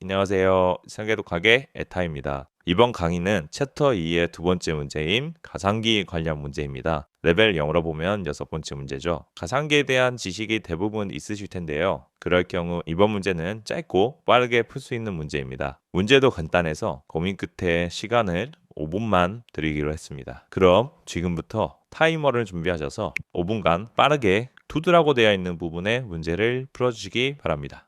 안녕하세요. 생계독학의 에타입니다. 이번 강의는 챕터 2의 두 번째 문제인 가상기 관련 문제입니다. 레벨 0으로 보면 여섯 번째 문제죠. 가상기에 대한 지식이 대부분 있으실 텐데요. 그럴 경우 이번 문제는 짧고 빠르게 풀 수 있는 문제입니다. 문제도 간단해서 고민 끝에 시간을 5분만 드리기로 했습니다. 그럼 지금부터 타이머를 준비하셔서 5분간 빠르게 투드라고 되어 있는 부분의 문제를 풀어주시기 바랍니다.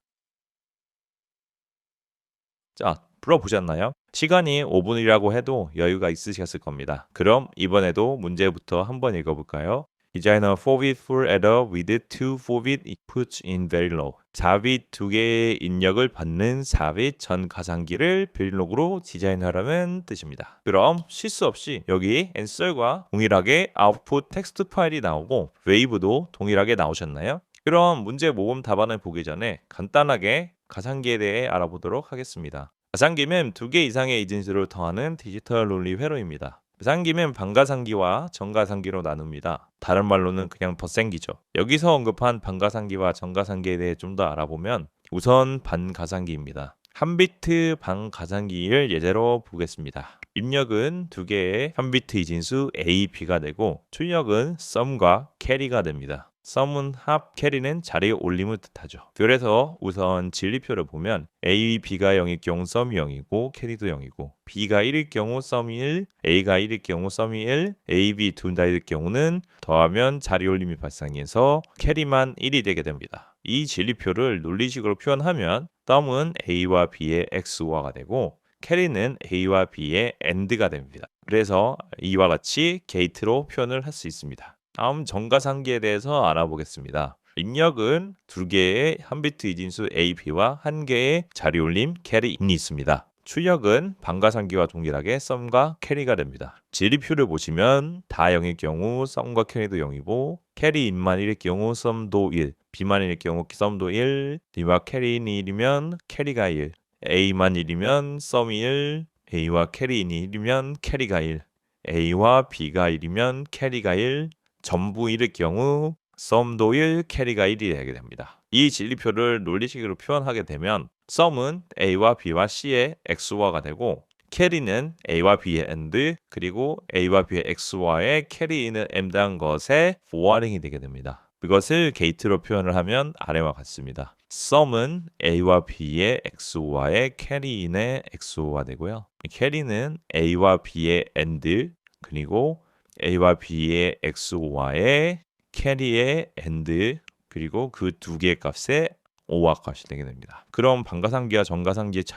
자, 풀어보셨나요? 시간이 5분이라고 해도 여유가 있으셨을 겁니다. 그럼 이번에도 문제부터 한번 읽어볼까요? 디자이너 4bit full adder with 2 4bit inputs in very low. 4bit 두 개의 입력을 받는 4bit 전 가상기를 베릴로그로 디자인하라는 뜻입니다. 그럼 실수 없이 여기 answer과 동일하게 아웃풋 텍스트 파일이 나오고 웨이브도 동일하게 나오셨나요? 그럼 문제 모음 답안을 보기 전에 간단하게 가상기에 대해 알아보도록 하겠습니다. 가상기는 두 개 이상의 이진수를 더하는 디지털 논리 회로입니다. 가상기는 반가상기와 정가상기로 나눕니다. 다른 말로는 그냥 덧생기죠. 여기서 언급한 반가상기와 정가상기에 대해 좀 더 알아보면 우선 반가상기입니다. 한 비트 반가상기를 예제로 보겠습니다. 입력은 두 개의 한 비트 이진수 A, B가 되고 출력은 썸과 캐리가 됩니다. 썸은 합, 캐리는 자리 올림을 뜻하죠. 그래서 우선 진리표를 보면 A, B가 0일 경우 썸이 0이고 캐리도 0이고 B가 1일 경우 썸이 1, A가 1일 경우 썸이 1, A, B 둘 다일 경우는 더하면 자리 올림이 발생해서 캐리만 1이 되게 됩니다. 이 진리표를 논리식으로 표현하면 썸은 A와 B의 XOR가 되고 캐리는 A와 B의 AND가 됩니다. 그래서 이와 같이 게이트로 표현을 할 수 있습니다. 다음 정가상기에 대해서 알아보겠습니다. 입력은 두 개의 한 비트 이진수 A, B와 한 개의 자리 올림 캐리 인이 있습니다. 출력은 반가상기와 동일하게 썸과 캐리가 됩니다. 지리표를 보시면 다 0일 경우 썸과 캐리도 0이고 캐리 인만 1일 경우 썸도 1, B만 1일 경우 썸도 1, B와 캐리인이 1이면 캐리가 1, A만 1이면 썸이 1, A와 캐리인이 1이면 캐리가 1, A와 B가 1이면 캐리가 1, 전부 1일 경우 썸도 1, 캐리가 1이 되게 됩니다. 이 진리표를 논리식으로 표현하게 되면 썸은 A와 B와 C의 XOR가 되고 캐리는 A와 B의 AND 그리고 A와 B의 XOR의 캐리인을 M다한 것의 forwarding이 되게 됩니다. 이것을 게이트로 표현을 하면 아래와 같습니다. 썸은 A와 B의 XOR의 캐리인의 XOR가 되고요. 캐리는 A와 B의 AND 그리고 A와 B의 XOR의 캐리의 AND 그리고 그 두 개의 값의 OR 값이 되게 됩니다. 그럼 반가상기와 정가상기의